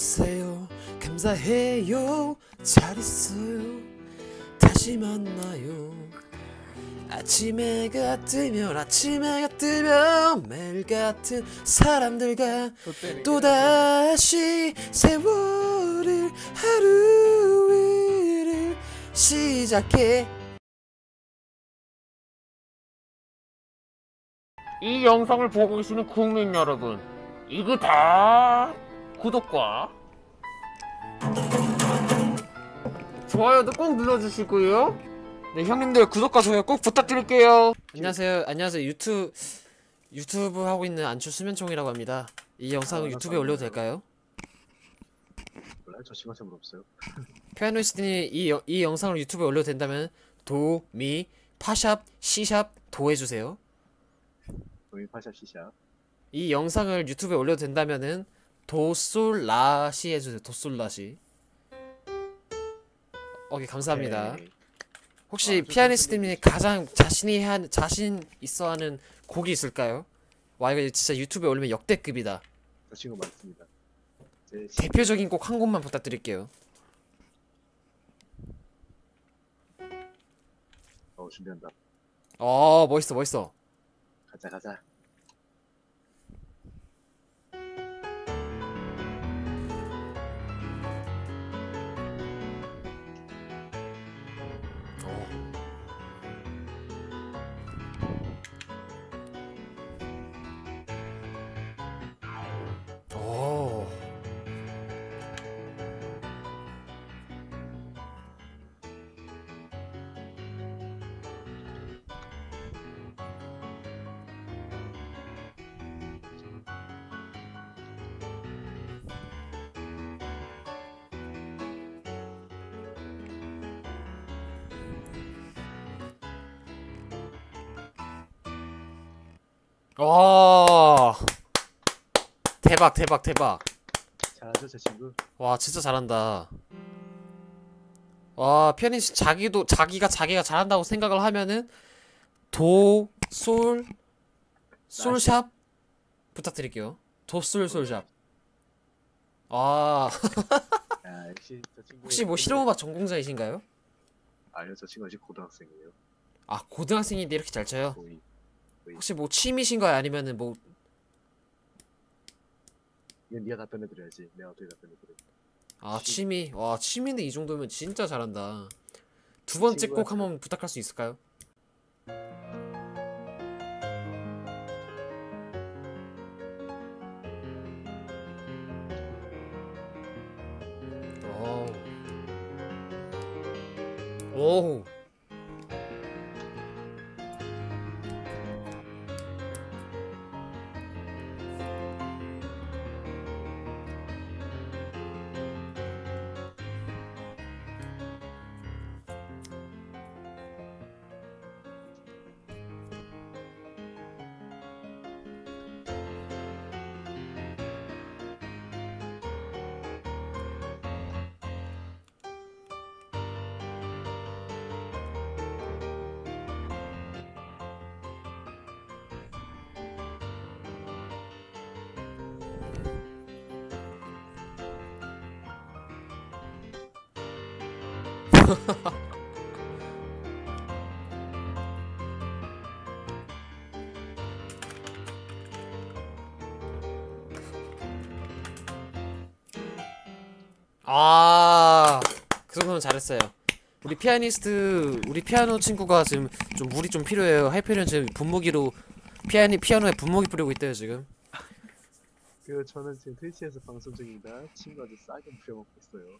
오세요. 감사해요. 잘 있어요. 다시 만나요. 아침에 가 뜨면 아침에 가 뜨면 매일 같은 사람들과 또다시 세월을 하루 일을 시작해. 이 영상을 보고 계시는 국민 여러분, 이거 다 구독과 좋아요도 꼭 눌러주시고요. 네, 형님들 구독과 좋아요 꼭 부탁드릴게요. 안녕하세요 안녕하세요 유튜 유튜브 하고 있는 안추 수면총이라고 합니다 이 영상을 아, 유튜브에 올려도 될까요? 몰라요? 저 친구한테 물어봤어요. 피아노이스트님이 이, 여- 이 영상을 유튜브에 올려도 된다면 도, 미, 파샵, 시샵, 도 해주세요 도미 파샵 시샵. 이 영상을 유튜브에 올려도 된다면은 도솔 라시 해주세요. 도솔 라시. 오케이 감사합니다. 오케이. 혹시 아, 저 피아니스트님이 가장 자신이 하는- 자신 있어하는 곡이 있을까요? 와 이거 진짜 유튜브에 올리면 역대급이다. 저 친구 많습니다. 대표적인 곡 한 곡만 부탁드릴게요. 어 준비한다. 어 멋있어 멋있어. 가자 가자. 와. 대박 대박 대박. 잘하죠 제 친구. 와 진짜 잘한다. 와 피아니스트 자기도 자기가 자기가 잘한다고 생각을 하면은 도, 솔, 솔샵 부탁드릴게요. 도, 솔, 솔샵. 아 야 역시 저 친구. 혹시 뭐 실용음악 전공자이신가요? 아니요 저 친구 아직 고등학생이에요. 아 고등학생인데 이렇게 잘 쳐요? 거의 혹시 뭐 취미신가요? 아니면은 뭐 이건 네가 답변해드려야지. 내가 어떻게 답변해드려. 아 취미 와 취미인데 이 정도면 진짜 잘한다. 두 번째 친구가 곡 한번 부탁할 수 있을까요? 오. 오. 아, 그 정도면 잘했어요. 우리 피아니스트, 우리 피아노 친구가 지금 좀 물이 좀 필요해요. 하이페리온 지금 분무기로 피아니 피아노에 분무기 뿌리고 있대요 지금. 그 저는 지금 트위치에서 방송 중입니다. 친구 아주 싸게 부려먹고 있어요.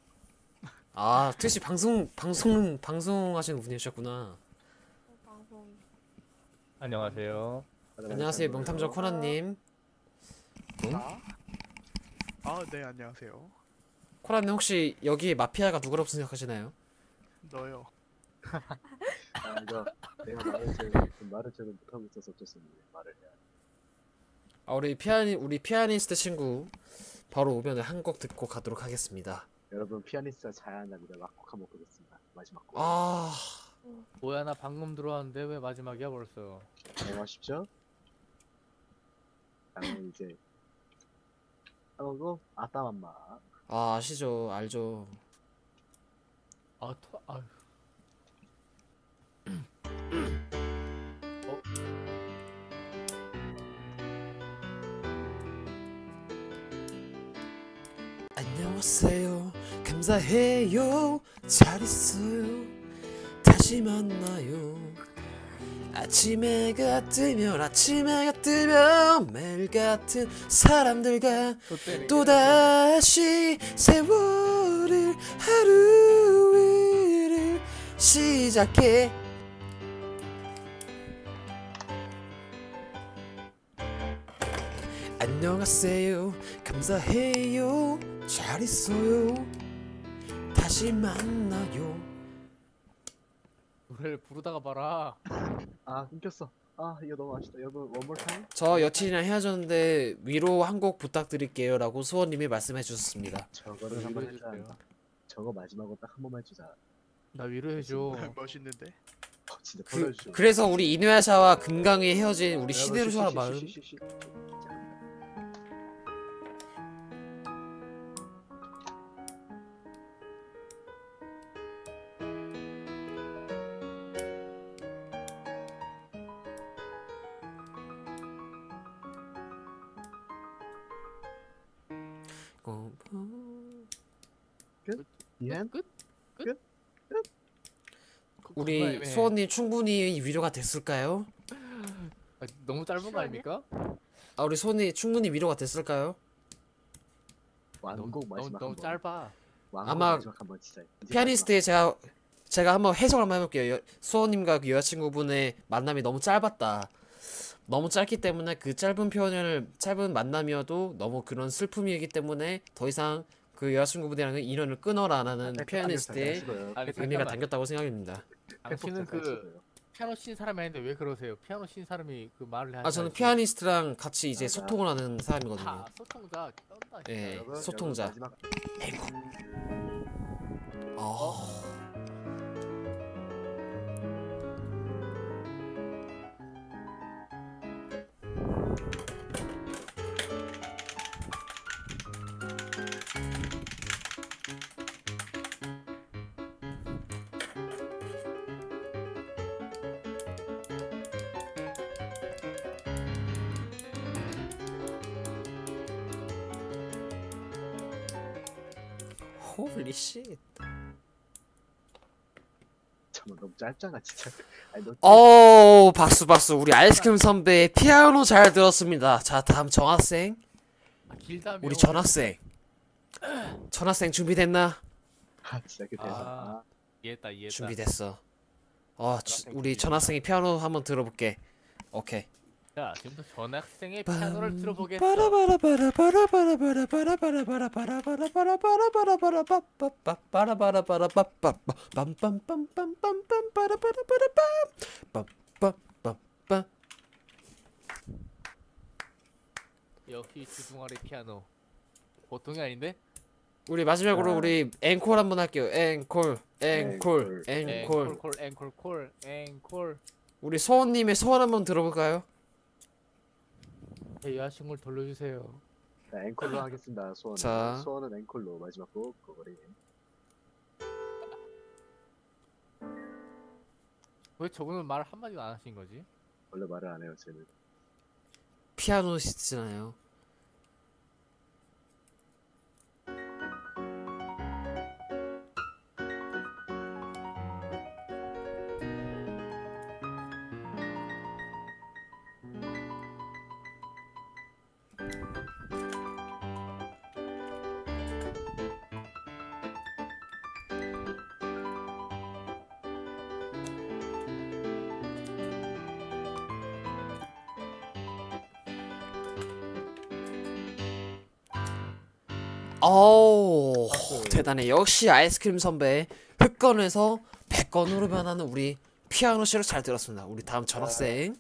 아, 트위치 방송 방송 방송하시는 분이셨구나. 안녕하세요. 안녕하세요, 명탐정 코난님. 아? 아, 네, 안녕하세요. 코난님 혹시 여기 마피아가 누구라고 생각하시나요? 너요. 아 이거 내가 말을 제일 말을 제대로 못하고 있어서 어쩔 수 없네. 말을 해야. 아, 우리 피아니 우리 피아니스트 친구 바로 오면 한 곡 듣고 가도록 하겠습니다. 여러분 피아니스트가 자야합니다. 막곡 한번 보겠습니다. 마지막 곡. 아, 뭐야 나 방금 들어왔는데 왜 마지막이야 벌써? 안녕하십시오. 다음은 이제 하고 아따맘마. 아 아시죠 알죠 아, 토, 아, 안녕하세요 감사해요. 잘 있어요. 다시 만나요. 아침 해가 뜨면 아침 해가 뜨면 매일 같은 사람들과. 또다시 세월을 하루 일을 시작해. 안녕하세요. 감사해요. 잘 있어요 다시 만나요 노래를 부르다가 봐라. 아 끊겼어. 아 이거 너무 아쉽다. 여러분 원몰 타임. 저 여친이랑 헤어졌는데 위로 한 곡 부탁드릴게요 라고 수원님이 말씀해 주셨습니다 저거를 한번. 한다. 저거 마지막으로 딱 한 번만 해주자. 나 위로해줘. 멋있는데? 어, 진짜 그. 그래서 우리 이누야샤와 금강이 헤어진 우리 시데루샤 쉬, 쉬, 마음 쉬, 쉬, 쉬, 쉬. 자, 어, 이엔 끝? 우리 그거야, 예. 수원님 충분히 위로가 됐을까요? 아, 너무 짧은 거 아닙니까? 아 우리 수원님 충분히 위로가 됐을까요? 완곡 너무, 마지막 너무 한 번. 짧아. 완곡 아마 마지막 한번 진짜. 이제 피아니스트의 제가 제가 한번 해석을 한번 해볼게요. 여, 수원님과 그 여자친구분의 만남이 너무 짧았다. 너무 짧기 때문에 그 짧은 표현을 짧은 만남이어도 너무 그런 슬픔이기 때문에 더 이상 그 여자친구분이랑은 인연을 끊어라라는. 피아니스트의 하시고요. 아니 의미가. 담겼다고 생각합니다. 당신은 그 하시고요. 피아노 친 사람이 아닌데 왜 그러세요? 피아노 친 사람이 그 말을 하지. 아 저는 피아니스트랑 같이 이제 맞아. 소통을 하는 사람이거든요. 다 소통자. 예, 여러분, 소통자. 여러분, 마지막 아, 홀리 씨. 잠깐 너무 짧잖아 진짜. 아니 너 어, 박수 박수. 우리 아이스크림 선배의 피아노 잘 들었습니다. 자, 다음 정학생. 아, 길다며. 우리 전학생. 전학생 준비됐나? 아, 진짜 그 대사. 아. 아, 이해했다 이해했다. 준비됐어. 어, 주- 우리 준비. 전학생이 피아노 한번 들어볼게. 오케이. 자 지금부터 전학생의 피아노를 들어보겠어. 역시 주둥아리 피아노. 보통이 아닌데? 우리 마지막으로 아. 우리 앵콜 한번 할게요. 앵콜, 앵콜, 앵콜. 앵콜. 앵콜 앵콜. 우리 소원님의 소원 한번 들어볼까요? 제 여자친구를 돌려주세요. 자, 앵콜로 하겠습니다. 소원. 자. 소원은 앵콜로 마지막 곡 그거리. 왜 저분은 말 한마디도 안 하신 거지? 원래 말을 안 해요, 쟤는. 피아노시스트잖아요. 어우 대단해 역시 아이스크림 선배 흑건에서 백건으로 변하는 우리 피아노 씨를 잘 들었습니다 우리 다음 전학생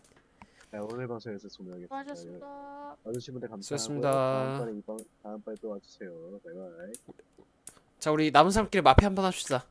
자, 오늘 방송에서 소명하겠습니다. 수고하셨습니다. 와주신 분들 감사하고 수고하셨습니다. 다음번에 이번 다음번에 또 와주세요. 바이바이. 자 우리 남은 사람끼리 마피 한번 합시다